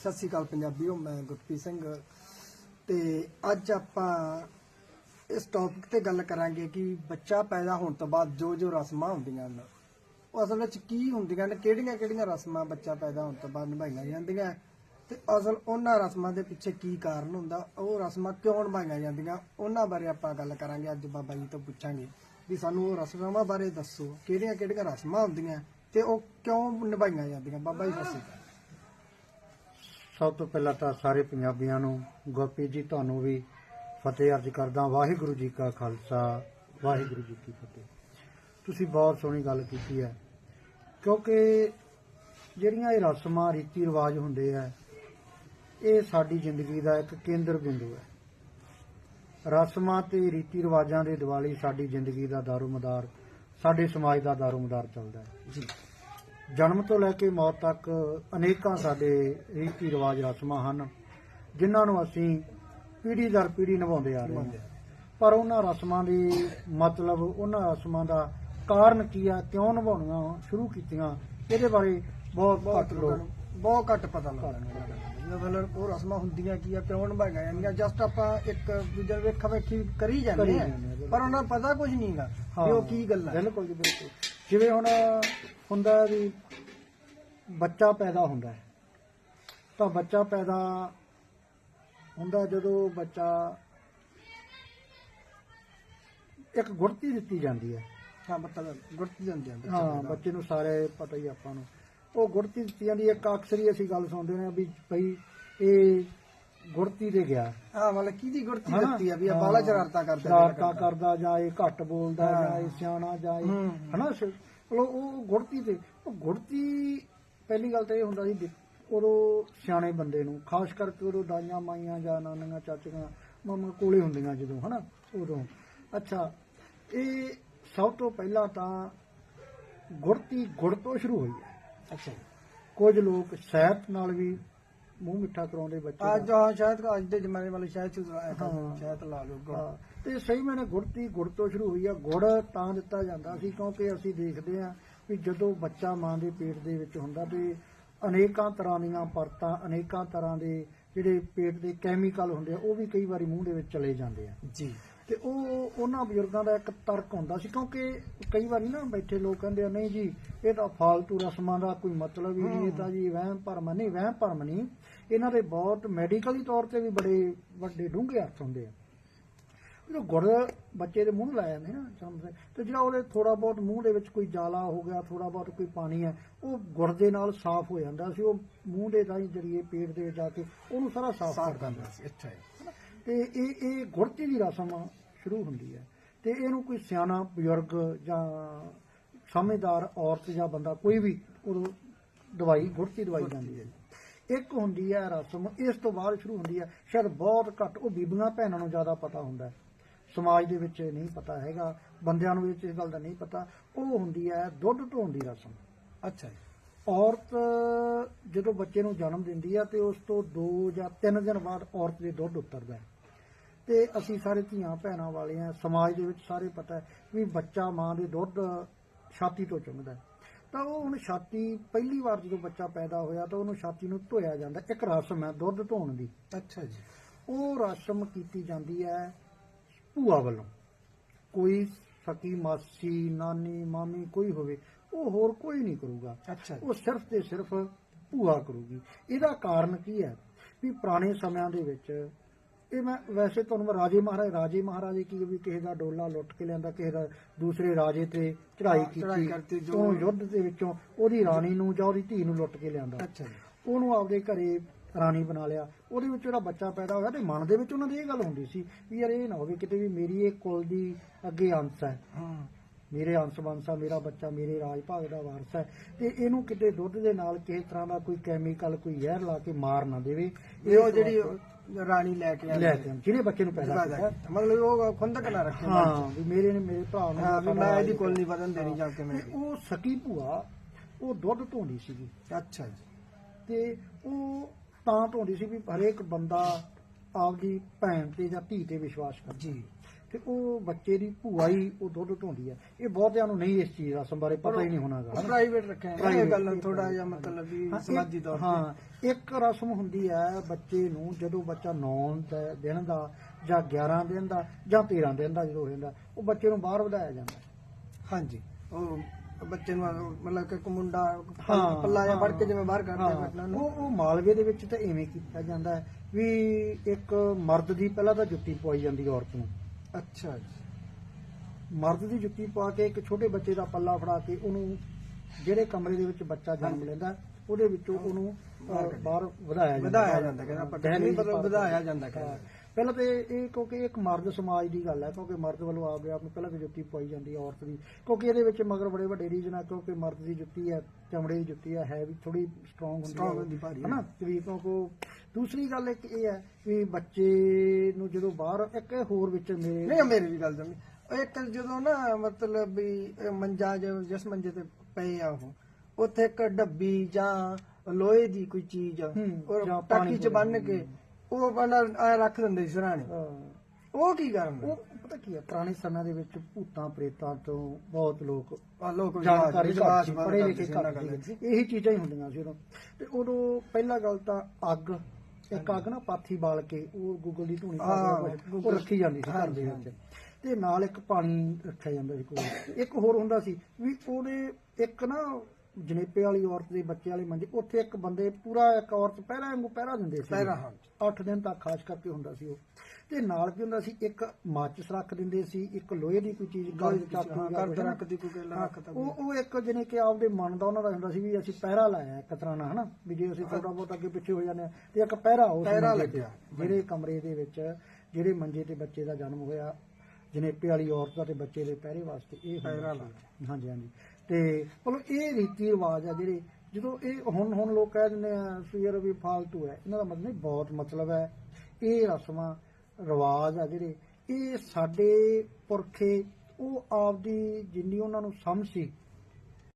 ਸਤਿ ਸ਼੍ਰੀ ਅਕਾਲ ਪੰਜਾਬੀਓ, ਮੈਂ ਗੁਰਪ੍ਰੀਤ ਸਿੰਘ। ਤੇ ਅੱਜ ਆਪਾਂ ਇਸ ਟੌਪਿਕ ਤੇ ਗੱਲ ਕਰਾਂਗੇ ਕਿ ਬੱਚਾ ਪੈਦਾ ਹੋਣ ਤੋਂ ਬਾਅਦ ਜੋ ਜੋ ਰਸਮਾਂ ਹੁੰਦੀਆਂ ਨੇ ਉਹ ਅਸਲ ਵਿੱਚ ਕੀ ਹੁੰਦੀਆਂ ਨੇ ਕਿਹੜੀਆਂ ਕਿਹੜੀਆਂ ਰਸਮਾਂ ਬੱਚਾ ਪੈਦਾ ਹੋਣ ਤੋਂ ਬਾਅਦ ਨਿਭਾਈਆਂ ਜਾਂਦੀਆਂ ਤੇ ਅਸਲ ਉਹਨਾਂ ਰਸਮਾਂ ਦੇ ਪਿੱਛੇ ਕੀ ਕਾਰਨ ਹੁੰਦਾ, ਉਹ ਰਸਮਾਂ ਕਿਉਂ ਨਿਭਾਈਆਂ ਜਾਂਦੀਆਂ, ਉਹਨਾਂ ਬਾਰੇ ਆਪਾਂ ਗੱਲ ਕਰਾਂਗੇ, ਅੱਜ ਬਾਬਾ ਜੀ ਤੋਂ ਪੁੱਛਾਂਗੇ ਵੀ ਸਾਨੂੰ ਉਹ ਰਸਮਾਂ ਬਾਰੇ ਦੱਸੋ ਕਿਹੜੀਆਂ ਕਿਹੜੀਆਂ ਰਸਮਾਂ ਹੁੰਦੀਆਂ, ਤੇ ਉਹ ਕਿਉਂ ਨਿਭਾਈਆਂ ਜਾਂਦੀਆਂ, ਬਾਬਾ ਜੀ ਸਤਿ ਸ਼੍ਰੀ ਅਕਾਲ ਸਭ ਤੋਂ ਪਹਿਲਾਂ ਤਾਂ ਸਾਰੇ ਪੰਜਾਬੀਆਂ ਨੂੰ ਗੁਰਪ੍ਰੀਤ ਜੀ, ਤੁਹਾਨੂੰ ਵੀ ਫਤਿਹ ਅਰਜ਼ ਕਰਦਾ ਵਾਹਿਗੁਰੂ ਜੀ ਕਾ ਖਾਲਸਾ, ਵਾਹਿਗੁਰੂ ਜੀ ਕੀ ਫਤਿਹ। ਤੁਸੀਂ ਬਹੁਤ ਸੋਹਣੀ ਗੱਲ ਕੀਤੀ ਹੈ। ਕਿਉਂਕਿ ਜਿਹੜੀਆਂ ਇਹ ਰਸਮਾਂ ਰੀਤੀ ਰਿਵਾਜ ਹੁੰਦੇ ਆ, ਇਹ ਸਾਡੀ ਜ਼ਿੰਦਗੀ ਦਾ ਇੱਕ ਕੇਂਦਰ ਬਿੰਦੂ ਹੈ। ਰਸਮਾਂ ਤੇ ਰੀਤੀ ਰਿਵਾਜਾਂ ਦੇ ਦਿਵਾਲੀ ਸਾਡੀ ਜ਼ਿੰਦਗੀ ਦਾ ਦਾਰੋਮਦਾਰ, ਸਾਡੇ ਸਮਾਜ ਦਾ ਦਾਰੋਮਦਾਰ ਚੱਲਦਾ ਹੈ। ਜੀ। ਜਨਮ ਤੋਂ ਲੈ ਕੇ ਮੌਤ ਤੱਕ ਅਨੇਕਾਂ ਸਾਡੇ ਰੀਤੀ ਰਿਵਾਜ ਰਸਮਾਂ ਹਨ ਜਿਨ੍ਹਾਂ ਨੂੰ ਅਸੀਂ ਪੀੜ੍ਹੀ ਦਰ ਪੀੜ੍ਹੀ ਨਿਭਾਉਂਦੇ ਆ ਰਹੇ ਹਾਂ। ਪਰ ਉਹਨਾਂ ਰਸਮਾਂ ਦੀ ਮਤਲਬ ਉਹਨਾਂ ਰਸਮਾਂ ਦਾ ਕਾਰਨ ਕੀ ਆ ਕਿਉਂ ਨਿਭਾਉਣੀਆਂ ਸ਼ੁਰੂ ਕੀਤੀਆਂ ਇਹਦੇ ਬਾਰੇ ਬਹੁਤ ਘੱਟ ਲੋਕਾਂ ਬਹੁਤ ਘੱਟ ਪਤਾ ਲੱਗਦਾ ਮਤਲਬ ਉਹ ਰਸਮਾਂ ਹੁੰਦੀਆਂ ਕੀ ਆ ਕਿਉਂ ਨਿਭਾਈਆਂ ਜਾਂਦੀਆਂ ਜਸਟ ਆਪਾਂ ਇੱਕ ਦੂਜੇ ਨੂੰ ਵੇਖਾ ਵੇਖੀ ਕਰੀ ਜਾਂਦੇ ਆ। ਪਰ ਉਹਨਾਂ ਨੂੰ ਪਤਾ ਕੁਝ ਨਹੀਂਗਾ ਵੀ ਉਹ ਕੀ ਗੱਲ। ਬਿਲਕੁਲ ਜੀ ਬਿਲਕੁਲ। ਜਿਵੇਂ ਹੁਣ ਹੁੰਦਾ ਵੀ ਬੱਚਾ ਪੈਦਾ ਹੁੰਦਾ ਹੈ। ਤਾਂ ਬੱਚਾ ਪੈਦਾ ਹੁੰਦਾ ਜਦੋਂ ਬੱਚਾ ਇੱਕ ਗੁੜਤੀ ਦਿੱਤੀ ਜਾਂਦੀ ਹੈ। ਹਾਂ ਮਤਲਬ ਗੁਰਤੀ ਜਾਂਦੇ ਆ ਹਾਂ ਬੱਚੇ ਨੂੰ ਸਾਰੇ ਪਤਾ ਹੀ ਆਪਾਂ ਨੂੰ। ਉਹ ਗੁੜਤੀ ਦਿੱਤੀ ਜਾਂਦੀ ਹੈ। ਇੱਕ ਅਕਸਰ ਹੀ ਅਸੀਂ ਗੱਲ ਸੁਣਦੇ ਹਾਂ ਵੀ ਭਈ ਇਹ ਗੁੜਤੀ ਦੇ ਗਿਆ। ਹਾਂ ਮਤਲਬ ਕਿਹਦੀ ਗੁਰਤੀ ਹਨਾ? ਦਿੱਤੀ ਆ ਵੀ ਹਾਂ, ਬਾਲਾ ਸ਼ਰਾਰਤਾਂ ਕਰਦਾ ਸ਼ਰਾਰਤਾਂ ਕਰਦਾ ਜਾਂ ਇਹ ਘੱਟ ਬੋਲਦਾ ਹਾਂ। ਜਾਂ ਇਹ ਸਿਆਣਾ ਜਾਂ ਇਹ ਹੂੰ। ਹਨਾ? ਚਲੋ ਉਹ ਗੁੜਤੀ ਤੇ ਉਹ ਗੁੜਤੀ ਪਹਿਲੀ ਗੱਲ ਤਾਂ ਇਹ ਹੁੰਦਾ ਸੀ ਉਦੋਂ ਸਿਆਣੇ ਬੰਦੇ ਨੂੰ ਖਾਸ ਕਰਕੇ ਉਦੋਂ ਦਾਈਆਂ ਮਾਈਆਂ ਜਾਂ ਨਾਨੀਆਂ ਚਾਚੀਆਂ ਮਾਮਾ ਕੋਲੇ ਹੁੰਦੀਆਂ ਜਦੋਂ ਹਨਾ ਉਦੋਂ। ਅੱਛਾ ਇਹ ਸਭ ਤੋਂ ਪਹਿਲਾਂ ਤਾਂ ਗੁੜਤੀ ਗੁੜ ਤੋਂ ਸ਼ੁਰੂ ਹੋਈ ਹੈ। ਅੱਛਾ ਕੁਝ ਲੋਕ ਸਿਹਤ ਨਾਲ ਵੀ ਮੂੰਹ ਮਿੱਠਾ ਕਰਾਉਂਦੇ ਬੱਚੇ ਦਾ। ਅੱਜ ਹਾਂ ਸ਼ਾਇਦ ਅੱਜ ਦੇ ਜ਼ਮਾਨੇ ਵਾਲੇ ਸ਼ਾਇਦ ਚ ਹਾਂ। ਸ਼ਾਇਦ ਲਾ ਲਓ ਗੁੜ। ਹਾਂ, ਤੇ ਸਹੀ ਮੈਨੇ ਗੁੜਤੀ ਗੁੜ ਤੋਂ ਸ਼ੁਰੂ ਹੋਈ ਆ ਗੁੜ ਤਾਂ ਦਿੱਤਾ ਜਾਂਦਾ ਸੀ ਕਿਉਂਕਿ ਅਸੀਂ ਦੇਖਦੇ ਆ ਵੀ ਜਦੋਂ ਬੱਚਾ ਮਾਂ ਦੇ ਪੇਟ ਦੇ ਵਿੱਚ ਹੁੰਦਾ ਤੇ ਅਨੇਕਾਂ ਤਰ੍ਹਾਂ ਦੀਆਂ ਪਰਤਾਂ ਅਨੇਕਾਂ ਤਰ੍ਹਾਂ ਦੇ ਜਿਹੜੇ ਪੇਟ ਦੇ ਕੈਮੀਕਲ ਹੁੰਦੇ ਆ ਉਹ ਵੀ ਕਈ ਵਾਰੀ ਮੂੰਹ ਦੇ ਵਿੱਚ ਚਲੇ ਜਾਂਦੇ ਆ ਜੀ ਤੇ ਉਹ, ਉਹਨਾਂ ਬਜ਼ੁਰਗਾਂ ਦਾ ਇੱਕ ਤਰਕ ਹੁੰਦਾ ਸੀ, ਕਿਉਂਕਿ ਕਈ ਵਾਰੀ ਨਾ ਬੈਠੇ ਲੋਕ ਕਹਿੰਦੇ ਆ, ਨਹੀਂ ਜੀ, ਇਹ ਤਾਂ ਫਾਲਤੂ ਰਸਮਾਂ ਦਾ ਕੋਈ ਮਤਲਬ ਹੀ ਨਹੀਂ, ਇਹ ਤਾਂ ਜੀ ਵਹਿਮ ਭਰਮ ਨਹੀਂ, ਵਹਿਮ ਭਰਮ ਨਹੀਂ, ਇਹਨਾਂ ਦੇ ਬਹੁਤ ਮੈਡੀਕਲੀ ਤੌਰ ਤੇ ਵੀ ਬੜੇ ਵੱਡੇ ਡੂੰਘੇ ਅਰਥ ਹੁੰਦੇ ਆ। ਜਦੋਂ ਗੁੜ ਬੱਚੇ ਦੇ ਮੂੰਹ ਨੂੰ ਲਾਇਆ ਜਾਂਦੇ ਨਾ ਚਮਚ ਤੇ ਜਿਹੜਾ ਉਹਦੇ ਥੋੜਾ ਬਹੁਤ ਮੂੰਹ ਦੇ ਵਿੱਚ ਕੋਈ ਜਾਲਾ ਹੋ ਗਿਆ ਥੋੜਾ ਬਹੁਤ ਕੋਈ ਪਾਣੀ ਹੈ ਉਹ ਗੁੜ ਦੇ ਨਾਲ ਸਾਫ਼ ਹੋ ਜਾਂਦਾ ਸੀ, ਉਹ ਮੂੰਹ ਦੇ ਰਾਹੀਂ ਜਰੀਏ ਪੇਟ ਦੇ ਵਿੱਚ ਜਾ ਕੇ ਉਹਨੂੰ ਸਾਰਾ ਸਾਫ਼ ਕਰ ਦਿੰਦਾ ਸੀ। ਅੱਛਾ ਤੇ ਇਹ ਇਹ ਗੁੜਤੀ ਦੀ ਰਸਮ ਸ਼ੁਰੂ ਹੁੰਦੀ ਹੈ। ਤੇ ਇਹਨੂੰ ਕੋਈ ਸਿਆਣਾ ਬਜ਼ੁਰਗ ਜਾਂ ਸਮਝਦਾਰ ਔਰਤ ਜਾਂ ਬੰਦਾ ਕੋਈ ਵੀ ਉਦੋਂ ਦਵਾਈ ਗੁੜਤੀ ਦਵਾਈ ਜਾਂਦੀ ਹੈ ਇੱਕ ਹੁੰਦੀ ਹੈ ਰਸਮ ਇਸ ਤੋਂ ਬਾਅਦ ਸ਼ੁਰੂ ਹੁੰਦੀ ਹੈ। ਸ਼ਾਇਦ ਬਹੁਤ ਘੱਟ ਉਹ ਬੀਬੀਆਂ ਭੈਣਾਂ ਨੂੰ ਜ਼ਿਆਦਾ ਪਤਾ ਹੁੰਦਾ ਸਮਾਜ ਦੇ ਵਿੱਚ ਨਹੀਂ ਪਤਾ ਹੈਗਾ ਬੰਦਿਆਂ ਨੂੰ ਇਸ ਗੱਲ ਦਾ ਨਹੀਂ ਪਤਾ। ਉਹ ਹੁੰਦੀ ਹੈ ਦੁੱਧ ਧੋਣ ਦੀ ਰਸਮ। ਅੱਛਾ ਜੀ। ਔਰਤ ਜਦੋਂ ਬੱਚੇ ਨੂੰ ਜਨਮ ਦਿੰਦੀ ਹੈ ਤੇ ਉਸ ਤੋਂ 2 ਜਾਂ 3 ਦਿਨ ਬਾਅਦ ਔਰਤ ਦੇ ਦੁੱਧ ਉਤਰਦਾ ਹੈ। ਤੇ ਅਸੀਂ ਸਾਰੇ ਧੀਆਂ ਭੈਣਾਂ ਵਾਲੇ ਆ ਸਮਾਜ ਦੇ ਵਿੱਚ ਸਾਰੇ ਪਤਾ ਹੈ ਵੀ ਬੱਚਾ ਮਾਂ ਦੇ ਦੁੱਧ ਛਾਤੀ ਤੋਂ ਚੁੰਮਦਾ ਹੈ। ਤਾਂ ਉਹ ਹੁਣ ਛਾਤੀ ਪਹਿਲੀ ਵਾਰ ਜਦੋਂ ਬੱਚਾ ਪੈਦਾ ਹੋਇਆ ਤਾਂ ਉਹਨੂੰ ਛਾਤੀ ਨੂੰ ਧੋਇਆ ਜਾਂਦਾ ਇੱਕ ਰਸਮ ਹੈ ਦੁੱਧ ਧੋਣ ਦੀ। ਅੱਛਾ ਜੀ। ਉਹ ਰਸਮ ਕੀਤੀ ਜਾਂਦੀ ਹੈ ਭੂਆ ਵੱਲੋਂ। ਕੋਈ ਸਕੀ ਮਾਸੀ ਨਾਨੀ ਮਾਮੀ ਕੋਈ ਹੋਵੇ ਉਹ ਹੋਰ ਕੋਈ ਨਹੀਂ ਕਰੂਗਾ। ਅੱਛਾ ਉਹ ਸਿਰਫ ਤੇ ਸਿਰਫ ਭੂਆ ਕਰੂਗੀ। ਇਹਦਾ ਕਾਰਨ ਕੀ ਹੈ? ਵੀ ਪੁਰਾਣੇ ਸਮਿਆਂ ਦੇ ਵਿੱਚ ਇਹ ਮੈਂ ਵੈਸੇ ਤੁਹਾਨੂੰ ਮੈਂ ਰਾਜੇ ਮਹਾਰਾਜ ਰਾਜੇ ਮਹਾਰਾਜੇ ਕੀ ਵੀ ਕਿਸੇ ਦਾ ਡੋਲਾ ਲੁੱਟ ਕੇ ਲਿਆਂਦਾ ਕਿਸੇ ਦਾ ਦੂਸਰੇ ਰਾਜੇ ਤੇ ਚੜ੍ਹਾਈ ਕੀਤੀ ਉਹ ਯੁੱਧ ਦੇ ਵਿੱਚੋਂ ਉਹਦੀ ਰਾਣੀ ਨੂੰ ਜਾਂ ਉਹਦੀ ਧੀ ਨੂੰ ਲੁੱਟ ਕੇ ਲਿਆਂਦਾ। ਉਹਨੂੰ ਆਪਦੇ ਘਰੇ ਰਾਣੀ ਬਣਾ ਲਿਆ। ਉਹਦੇ ਵਿੱਚ ਜਿਹੜਾ ਬੱਚਾ ਪੈਦਾ ਹੋਇਆ ਤੇ ਮਨ ਦੇ ਵਿੱਚ ਉਹਨਾਂ ਦੀ ਇਹ ਗੱਲ ਹੁੰਦੀ ਸੀ ਵੀ ਯਾਰ ਇਹ ਨਾ ਹੋਵੇ ਕਿਤੇ ਵੀ ਮੇਰੀ ਇਹ ਕੁਲ ਦੀ ਅੱਗੇ ਅੰਸ਼ ਹੈ। ਹਾਂ। ਮੇਰੇ ਆ ਮੇਰਾ ਬੱਚਾ ਮੇਰੇ ਰਾਜ ਭਾਗ ਦਾ ਵਾਰਸ ਹੈ ਤੇ ਇਹਨੂੰ ਕਿਤੇ ਦੁੱਧ ਦੇ ਨਾਲ ਕਿਸੇ ਤਰ੍ਹਾਂ ਦਾ ਕੋਈ ਕੈਮੀਕਲ ਕੋਈ ਜ਼ਹਿਰ ਲਾ ਕੇ ਮਾਰ ਨਾ ਦੇਵੇ ਇਹ ਉਹ ਜਿਹੜੀ ਰਾਣੀ ਲੈ ਕੇ ਆਉਂਦੀ ਲੈ ਕੇ ਆਉਣ, ਜਿਹਨੇ ਬੱਚੇ ਨੂੰ ਪੈਦਾ ਕੀਤਾ। ਮਤਲਬ ਉਹ ਖੁੰਦਕ ਨਾ ਰੱਖੇ। ਹਾਂ ਵੀ ਮੇਰੇ ਨੇ ਮੇਰੇ ਭਰਾ ਨੂੰ ਹਾਂ ਵੀ ਮੈਂ ਇਹਦੀ ਕੋਲ ਨਹੀਂ ਵਧਣ ਦੇਣੀ ਜਾ ਕੇ ਮੈਂ ਉਹ ਸਕੀ ਭੂਆ ਉਹ ਦੁੱਧ ਧੋਂਦੀ ਸੀਗੀ। ਅੱਛਾ ਜੀ। ਤੇ ਉਹ ਤਾਂ ਧੋਂਦੀ ਸੀ ਵੀ ਹਰੇਕ ਬੰਦਾ ਆਪਦੀ ਭੈਣ ਤੇ ਜਾਂ ਧੀ ਤੇ ਵਿਸ਼ਵਾਸ ਕਰਦਾ। ਜੀ। ਤੇ ਉਹ ਬੱਚੇ ਦੀ ਭੂਆ ਹੀ ਉਹ ਦੁੱਧ ਧੋਂਦੀ ਹੈ ਇਹ ਬਹੁਤਿਆਂ ਨੂੰ ਨਹੀਂ ਇਸ ਚੀਜ਼ ਰਸਮ ਬਾਰੇ ਪਤਾ ਹੀ ਨਹੀਂ ਹੋਣਾਗਾ। ਪ੍ਰਾਈਵੇਟ ਰੱਖਿਆ ਇਹ ਗੱਲ ਥੋੜਾ ਜਿਹਾ ਮਤਲਬ ਵੀ ਸਮਾਜੀ ਤੌਰ ਤੇ। ਹਾਂ ਇੱਕ ਰਸਮ ਹੁੰਦੀ ਹੈ ਬੱਚੇ ਨੂੰ ਜਦੋਂ ਬੱਚਾ 9 ਦਿਨ ਦਾ ਜਾਂ 11 ਦਿਨ ਦਾ ਜਾਂ 13 ਦਿਨ ਦਾ ਜਦੋਂ ਹੋ ਜਾਂਦਾ ਉਹ ਬੱਚੇ ਨੂੰ ਬਾਹਰ ਵਧਾਇਆ ਜਾਂਦਾ। ਹਾਂਜੀ ਉਹ ਬੱਚੇ ਨੂੰ ਮਤਲਬ ਕਿ ਇੱਕ ਮੁੰਡਾ ਪੱਲਾ ਜਾਂ ਫੜ ਕੇ ਜਿਵੇਂ ਬਾਹਰ ਕੱਢਦੇ ਬੱਚਿਆਂ ਨੂੰ ਉਹ ਉਹ ਮਾਲਵੇ ਦੇ ਵਿੱਚ ਤਾਂ ਐਵੇਂ ਕੀਤਾ ਜਾਂਦਾ ਹੈ ਵੀ ਇੱਕ ਮਰਦ ਦੀ ਪਹਿਲਾਂ ਤਾਂ ਜੁੱਤੀ ਪਵਾਈ ਜਾਂਦੀ ਔਰਤ ਨੂੰ। ਅੱਛਾ ਜੀ। ਮਰਦ ਦੀ ਜੁੱਤੀ ਪਾ ਕੇ ਇੱਕ ਛੋਟੇ ਬੱਚੇ ਦਾ ਪੱਲਾ ਫੜਾ ਕੇ ਉਹਨੂੰ ਜਿਹੜੇ ਕਮਰੇ ਦੇ ਵਿੱਚ ਬੱਚਾ ਜਨਮ ਲੈਂਦਾ ਉਹਦੇ ਵਿੱਚੋਂ ਉਹਨੂੰ ਬਾਹਰ ਵਧਾਇਆ ਜਾਂਦਾ। ਵਧਾਇਆ ਜਾਂਦਾ ਕਹਿੰਦਾ ਆਪਾਂ ਕਹਿੰਦੇ ਦਹਿਲੀਜ਼ ਮਤਲਬ ਵਧਾਇਆ ਜਾਂਦਾ ਕਹਿੰਦਾ। ਪਹਿਲਾਂ ਤੇ ਇਹ ਕਿਉਂਕਿ ਇੱਕ ਮਰਦ ਸਮਾਜ ਦੀ ਗੱਲ ਹੈ ਕਿਉਂਕਿ ਮਰਦ ਵੱਲੋਂ ਆਪਦੇ ਆਪ ਨੂੰ ਪਹਿਲਾਂ ਤੇ ਜੁੱਤੀ ਪਾਈ ਜਾਂਦੀ ਹੈ ਔਰਤ ਦੀ। ਕਿਉਂਕਿ ਇਹਦੇ ਵਿੱਚ ਮਗਰ ਬੜੇ ਵੱਡੇ ਰੀਜਨ ਆ ਕਿਉਂਕਿ ਮਰਦ ਦੀ ਜੁੱਤੀ ਹੈ ਚਮੜੇ ਦੀ ਜੁੱਤੀ ਹੈ ਹੈ ਵੀ ਥੋੜੀ ਸਟਰੋਂਗ ਹੁੰਦੀ ਹੈ। ਹਨਾ? ਵੀ ਕਿਉਂਕਿ ਦੂਸਰੀ ਗੱਲ ਇੱਕ ਇਹ ਹੈ ਵੀ ਬੱਚੇ ਨੂੰ ਜਦੋਂ ਬਾਹਰ ਇੱਕ ਹੋਰ ਵਿੱਚ ਮੇਰੇ ਨਹੀਂ ਮੇਰੀ ਵੀ ਗੱਲ ਜਮੀ ਇੱਕ ਜਦੋਂ ਨਾ ਮਤਲਬ ਵੀ ਮੰਜਾ ਜਿਸ ਮੰਜੇ ਤੇ ਪਏ ਆ ਉਹ ਉੱਥੇ ਇੱਕ ਡੱਬੀ ਜਾਂ ਲੋਹੇ ਦੀ ਕੋਈ ਚੀਜ਼ ਔਰ ਟਾਕੀ ਪਾਣੀ ਚ ਬੰਨ ਕੇ ਉਹ ਬੰਦਾ ਐ ਰੱਖ ਦਿੰਦੇ ਸੀ ਸਰਾਣੇ। ਉਹ ਕੀ ਕਰਨ ਉਹ ਪਤਾ ਕੀ ਹੈ ਪੁਰਾਣੇ ਸਮਿਆਂ ਦੇ ਵਿੱਚ ਭੂਤਾਂ ਪ੍ਰੇਤਾਂ ਤੋਂ ਬਹੁਤ ਲੋਕ ਆ ਲੋਕ ਜਾਣਕਾਰੀ ਵਿਸ਼ਵਾਸ ਬੰਦ ਪੜ੍ਹੇ ਕਰਦੇ ਲਿਖੇ ਸੀ ਇਹੀ ਚੀਜ਼ਾਂ ਹੀ ਹੁੰਦੀਆਂ ਸੀ ਉਦੋਂ। ਤੇ ਉਦੋਂ ਪਹਿਲਾ ਗੱਲ ਤਾਂ ਅੱਗ ਇੱਕ ਅੱਗ ਨਾ ਪਾਥੀ ਬਾਲ ਕੇ ਉਹ ਗੂਗਲ ਦੀ ਧੂਣੀ ਪਾ ਕੇ ਉਹ ਰੱਖੀ ਜਾਂਦੀ ਸੀ ਘਰ ਦੇ ਵਿੱਚ। ਤੇ ਨਾਲ ਇੱਕ ਪਾਣੀ ਰੱਖਿਆ ਜਾਂਦਾ ਸੀ ਕੋਲ ਇੱਕ ਹੋਰ ਹੁੰਦਾ ਸੀ ਵੀ ਉਹਦੇ ਇੱਕ ਨਾ ਜਨੇਪੇ ਵਾਲੀ ਔਰਤ ਦੇ ਬੱਚੇ ਵਾਲੇ ਮੰਜੇ ਉੱਥੇ ਇੱਕ ਬੰਦੇ ਪੂਰਾ ਇੱਕ ਔਰਤ ਪਹਿਰਾ ਵਾਂਗੂ ਪਹਿਰਾ ਦਿੰਦੇ ਸੀ ਪਹਿਰਾ, ਹਾਂ। 8 ਦਿਨ ਤੱਕ ਖਾਸ ਕਰਕੇ ਹੁੰਦਾ ਸੀ ਉਹ ਤੇ ਨਾਲ ਕੀ ਹੁੰਦਾ ਸੀ ਇੱਕ ਮਾਚਿਸ ਰੱਖ ਦਿੰਦੇ ਸੀ ਇੱਕ ਲੋਹੇ ਦੀ ਕੋਈ ਚੀਜ਼ ਗਲ ਚਾਕੂ ਨਾ। ਰੱਖਦੀ ਕੋਈ ਕੇਲਾ ਹਾਂ, ਰੱਖਤਾ ਉਹ ਉਹ ਇੱਕ ਜਿਹਨੇ ਕਿ ਆਪਦੇ ਮਨ ਦਾ ਉਹਨਾਂ ਦਾ ਹੁੰਦਾ ਸੀ ਵੀ ਅਸੀਂ ਪਹਿਰਾ ਲਾਇਆ ਇੱਕ ਤਰ੍ਹਾਂ ਨਾਲ ਹਨਾ ਵੀ ਜੇ ਅਸੀਂ ਥੋੜਾ ਬਹੁਤ ਅੱਗੇ ਪਿੱਛੇ ਹੋ ਜਾਂਦੇ ਆ ਤੇ ਇੱਕ ਪਹਿਰਾ ਉਸ ਪਹਿਰਾ ਲੱਗਿਆ। ਜਿਹੜੇ ਕਮਰੇ ਦੇ ਵਿੱਚ ਜਿਹੜੇ ਮੰਜੇ ਤੇ ਬੱਚੇ ਦਾ ਜਨਮ ਹੋਇਆ ਜਨੇਪੇ ਵਾਲੀ ਔਰਤ ਦਾ ਤੇ ਬੱਚੇ ਦੇ ਪਹਿਰੇ ਵਾਸਤੇ ਇਹ ਪਹਿਰਾ। ਲੱਗਿਆ। ਹਾਂਜੀ ਹਾਂਜੀ ਤੇ ਮਤਲਬ ਇਹ ਰੀਤੀ ਰਿਵਾਜ ਆ ਜਿਹੜੇ ਜਦੋਂ ਇਹ ਹੁਣ ਹੁਣ ਲੋਕ ਕਹਿ ਦਿੰਦੇ ਆ ਵੀ ਵੀ ਫਾਲਤੂ ਹੈ, ਇਹਨਾਂ ਦਾ ਮਤਲਬ ਨਹੀਂ, ਬਹੁਤ ਮਤਲਬ ਹੈ। ਇਹ ਰਸਮਾਂ, ਰਿਵਾਜ ਆ ਜਿਹੜੇ, ਇਹ ਸਾਡੇ ਪੁਰਖੇ, ਉਹ ਆਪਦੀ ਜਿੰਨੀ ਉਹਨਾਂ ਨੂੰ ਸਮਝ ਸੀ